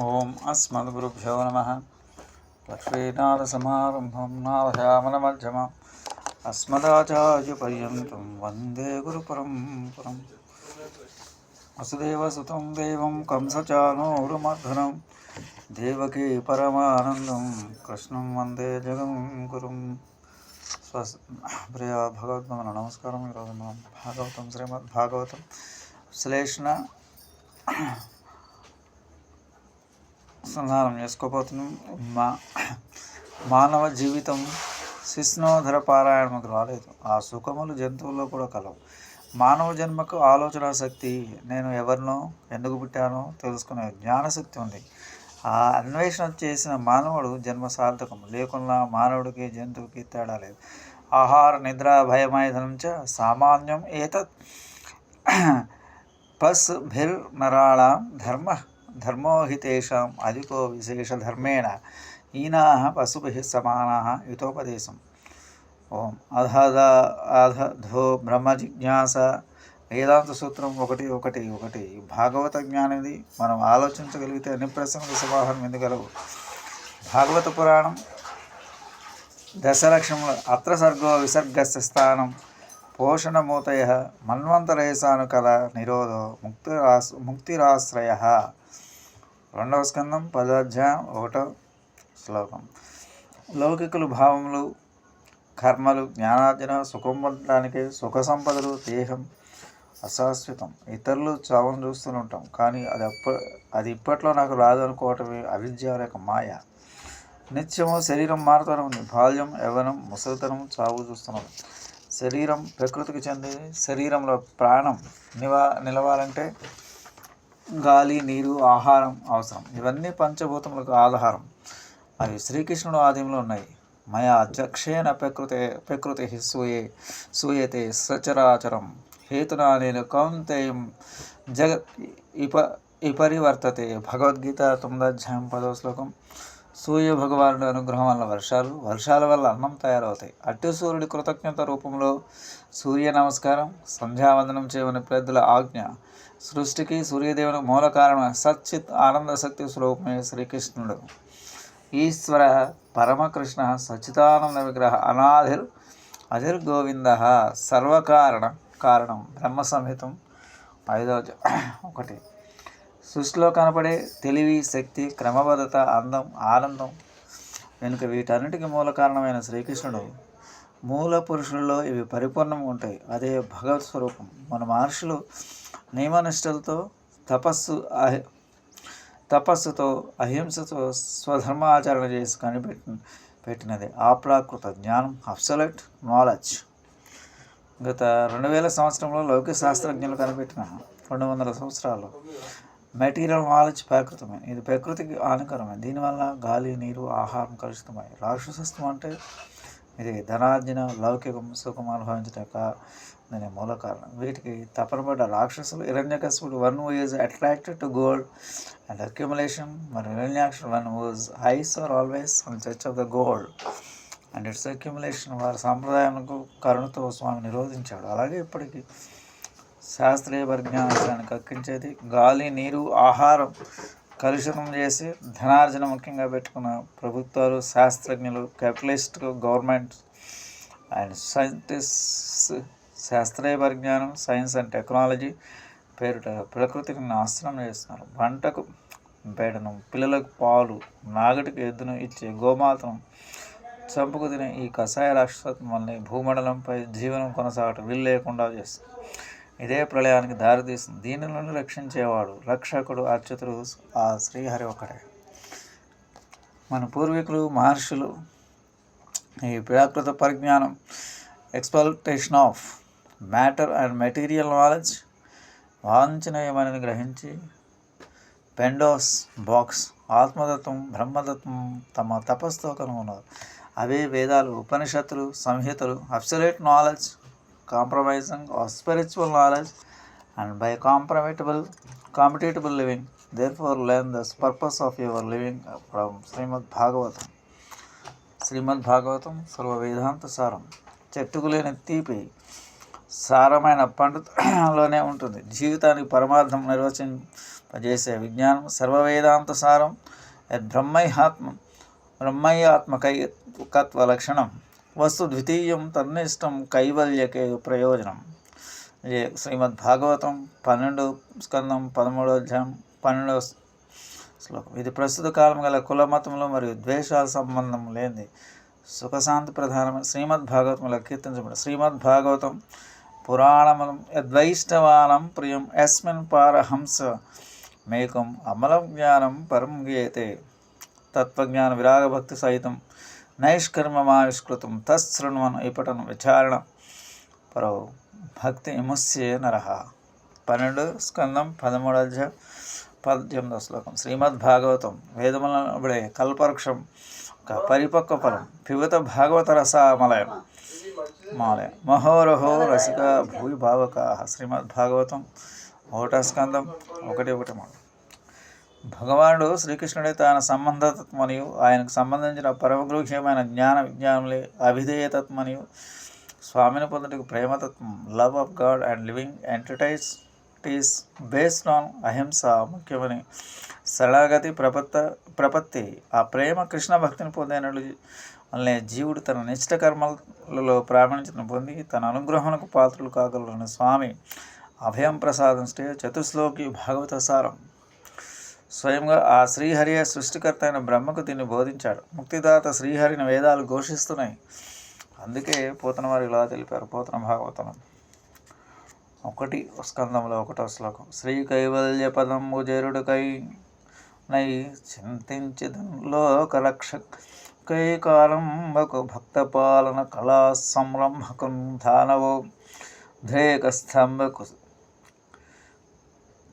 ఓం అస్మద్గురుభ్యో నమ. లక్ష్మీనాథసమారంభం నాథయామనమధ్యమం అస్మదాచార్యపర్యంతం వందే గురుపరంపరం. వసుదేవసుతం దేవం కంసచానూరుమర్ధనం దేవకీ పరమానందం కృష్ణం వందే జగం గురుం స్వస్ ప్రియ భగవద్గమన నమస్కారం. ఈరోజు మనం భాగవతం శ్రీమద్ భాగవతం విశ్లేషణ సంధానం చేసుకోబోతున్నాం. మా మానవ జీవితం శిష్ణోధర పారాయణముకు రాలేదు. ఆ సుఖములు జంతువుల్లో కూడా కలవు. మానవ జన్మకు ఆలోచన శక్తి నేను ఎవరినో ఎందుకు పుట్టానో తెలుసుకునే జ్ఞానశక్తి ఉంది. ఆ అన్వేషణ చేసిన మానవుడు జన్మ సార్థకం లేకున్నా మానవుడికి జంతువుకి తేడా లేదు. ఆహార నిద్ర భయమైదనం చ సామాన్యం ఏతత్. పస్ భిర్ నరాళ ధర్మ ధర్మో హి తేషాం అధికో విశేషధర్మేణ ఈనా పశుభిः సమానా యుతోపదేశం ఓం అధద అధధో బ్రహ్మ జిజ్ఞాస వేదాంత సూత్రం ఒకటి ఒకటి ఒకటి। భాగవత జ్ఞానిది మనం ఆలోచించగలిగితే అన్ని ప్రశ్నలకు సమాధానం ఎందుకలవు? భాగవత పురాణం దశలక్షములు అత్ర సర్గో విసర్గస్య స్థానం పోషణమూతయ మన్వంతరేసాను కథ నిరోధో ముక్తిరాస్ ముక్తిరాశ్రయ రెండవ స్కందం పదాధ్యాయం ఒకటో శ్లోకం. లౌకికులు భావములు కర్మలు జ్ఞానార్జన సుఖం పొందడానికి సుఖ సంపదలు దేహం అశాశ్వతం. ఇతరులు చావును చూస్తుంటాం కానీ అది అప్ప అది ఇప్పట్లో నాకు రాదు అనుకోవటమే అవిద్య యొక్క మాయ. నిత్యము శరీరం మారుతూనే ఉంది. బాల్యం యవ్వనం ముసలితనం చావు చూస్తున్నాం. శరీరం ప్రకృతికి చెంది శరీరంలో ప్రాణం నివా నిలవాలంటే గాలి నీరు ఆహారం అవసరం. ఇవన్నీ పంచభూతములకు ఆధారం. అవి శ్రీకృష్ణుడు ఆదిలో ఉన్నాయి. మయా అధ్యక్షేణ ప్రకృతే ప్రకృతి సూయే సూయతే సచరాచరం. హేతునా నేను కౌంతేయం జగత్ ఇప ఇపరివర్తతే. భగవద్గీత తొమ్మిదధ్యాయం పదో శ్లోకం. సూర్య భగవానుడి అనుగ్రహం వల్ల వర్షాలు వర్షాల వల్ల అన్నం తయారవుతాయి. అట్టి సూర్యుడి కృతజ్ఞత రూపంలో సూర్య నమస్కారం సంధ్యావందనం చేయమని పెద్దల ఆజ్ఞ. సృష్టికి సూర్యదేవుని మూల కారణం సచ్చిత్ ఆనంద శక్తి స్వరూపమే శ్రీకృష్ణుడు. ఈశ్వర పరమకృష్ణ సచ్చిదానంద విగ్రహ అనాధిర్ అధిర్ గోవింద సర్వకారణ కారణం బ్రహ్మ సంహితం ఐదవ ఒకటి. సృష్టిలో కనపడే తెలివి శక్తి క్రమబద్ధత అందం ఆనందం వెనుక వీటన్నిటికీ మూల కారణమైన శ్రీకృష్ణుడు మూల పురుషుల్లో ఇవి పరిపూర్ణంగా ఉంటాయి. అదే భగవత్ స్వరూపం. మన మహర్షులు నియమనిష్టలతో తపస్సు అహి తపస్సుతో అహింసతో స్వధర్మాచరణ చేసి కనిపెట్టి పెట్టినది. ఆప్రాకృత జ్ఞానం అబ్సలెట్ నాలెడ్జ్. గత రెండు వేల సంవత్సరంలో లౌకిక శాస్త్రజ్ఞులు కనిపెట్టిన రెండు వందల సంవత్సరాలు మెటీరియల్ నాలెడ్జ్ ప్రాకృతమే. ఇది ప్రకృతికి హానికరమే. దీనివల్ల గాలి నీరు ఆహారం కలుషితమై రాక్షసత్వం అంటే ఇది ధనార్జన లౌకికం సుఖం అనుభవించటక అనే మూల కారణం. వీటికి తపనబడ్డ రాక్షసులు హిరణ్యకశిపుడు one is attracted to gold and accumulation మరి హిరణ్యాక్షుడు one was his are always on church of the gold and its accumulation వారి సాంప్రదాయాలకు కరుణతో స్వామి నిరోధించాడు. అలాగే ఇప్పటికీ శాస్త్రీయ పరిజ్ఞానాన్ని కక్కించేది గాలి నీరు ఆహారం కలుషితం చేసి ధనార్జన ముఖ్యంగా పెట్టుకున్న ప్రభుత్వాలు శాస్త్రజ్ఞులు క్యాపిటలిస్ట్ గవర్నమెంట్ అండ్ సైంటిస్ట్ శాస్త్రీయ పరిజ్ఞానం సైన్స్ అండ్ టెక్నాలజీ పేరుట ప్రకృతిని నాశనం చేస్తున్నారు. పంటకు పేడను పిల్లలకు పాలు నాగటికి ఎద్దును ఇచ్చే గోమాతను చంపుకు తినే ఈ కషాయ రాక్షసత్వం వల్లే భూమండలంపై జీవనం కొనసాగటం వీలు లేకుండా చేస్తుంది. ఇదే ప్రళయానికి దారితీస్తుంది దీని నుండి రక్షించేవాడు రక్షకుడు అర్చితుడు ఆ శ్రీహరి ఒకడే మన పూర్వీకులు మహర్షులు ఈ ప్రాకృత పరిజ్ఞానం exploitation of matter and material knowledge వాంఛనీయమని గ్రహించి పెండోస్ బాక్స్ ఆత్మతత్వం బ్రహ్మతత్వం తమ తపస్సుతో కనుగొన్నారు అవే వేదాలు ఉపనిషత్తులు సంహితలు అబ్సల్యూట్ నాలెడ్జ్ కాంప్రమైజింగ్ ఆ spiritual knowledge and by compromisable compatible living there for learn the purpose of your living from Srimad Bhagavatam Srimad Bhagavatam సర్వ వేదాంత సారం చెట్టుకు లేని తీపి సారమైన పండులోనే ఉంటుంది. జీవితానికి పరమార్థం నిర్వచన చేసే విజ్ఞానం సర్వవేదాంత సారం యద్బ్రహ్మైహాత్మ బ్రహ్మయ్యాత్మకైకత్వ లక్షణం. వస్తు ద్వితీయం తన్నిష్టం కైవల్యకే ప్రయోజనం. శ్రీమద్ భాగవతం పన్నెండు స్కందం పదమూడో అధ్యాయం పన్నెండవ శ్లోకం. ఇది ప్రస్తుత కాలం గల కులమతములు మరియు ద్వేషాల సంబంధం లేనిది. సుఖశాంతి ప్రధానమైన శ్రీమద్ భాగవతంలో కీర్తించబడి శ్రీమద్ భాగవతం పురాణములం యద్వైష్ణవానం ప్రియం యస్మిన్ పారహంస మేకం అమలం జ్ఞానం పరం గీయతే. తత్వజ్ఞాన విరాగభక్తి సహితం నైష్కర్మమావిష్కృతం తశృణ్వన్ ఇపటం విచారణ. పరో భక్తి విముస్యే నరహ పన్నెండు స్కందం పదమూడు అధ్యాయం పద్దెనిమిదో శ్లోకం. శ్రీమద్ భాగవతం వేదములబడే కల్పవృక్షం ఒక పరిపక్వ ఫలం. పివత భాగవత రసామలయం. మాలయం. మహోరహో రసిక భూయి భావక శ్రీమద్ భాగవతం ఒకటో స్కందం ఒకటి ఒకటి మాట భగవానుడు శ్రీకృష్ణుడే తన సంబంధతత్వ మరియు ఆయనకు సంబంధించిన పరమగృహ్యమైన జ్ఞాన విజ్ఞానులే అభిధేయతత్వం మరియు స్వామిని పొందుటకు ప్రేమతత్వం love of God and living enterprise is based on ahimsa ముఖ్యమని. సరళగతి ప్రపత్త ప్రపత్తి ఆ ప్రేమ కృష్ణ భక్తిని పొందినట్లు వల్లే జీవుడు తన నిష్ట కర్మలలో ప్రామాణికతను పొంది తన అనుగ్రహములకు పాత్రలు కాగలరని స్వామి. అభయం ప్రసాదం శ్రీ చతుశ్లోకి భాగవత సారం. స్వయంగా ఆ శ్రీహరియే సృష్టికర్త అయిన బ్రహ్మకు దీన్ని బోధించాడు. ముక్తిదాత శ్రీహరిని వేదాలు ఘోషిస్తున్నాయి. అందుకే పోతన వారు ఇలా తెలిపారు. పోతన భాగవతం ఒకటి స్కందంలో ఒకటో శ్లోకం. శ్రీ కైవల్య పదంబు జరుడుకై నై చింతించదంలోక రక్షక్ కాలంబకు భక్త పాలన కళా సంరంభకం ధానవో ధ్రేక స్తంభకు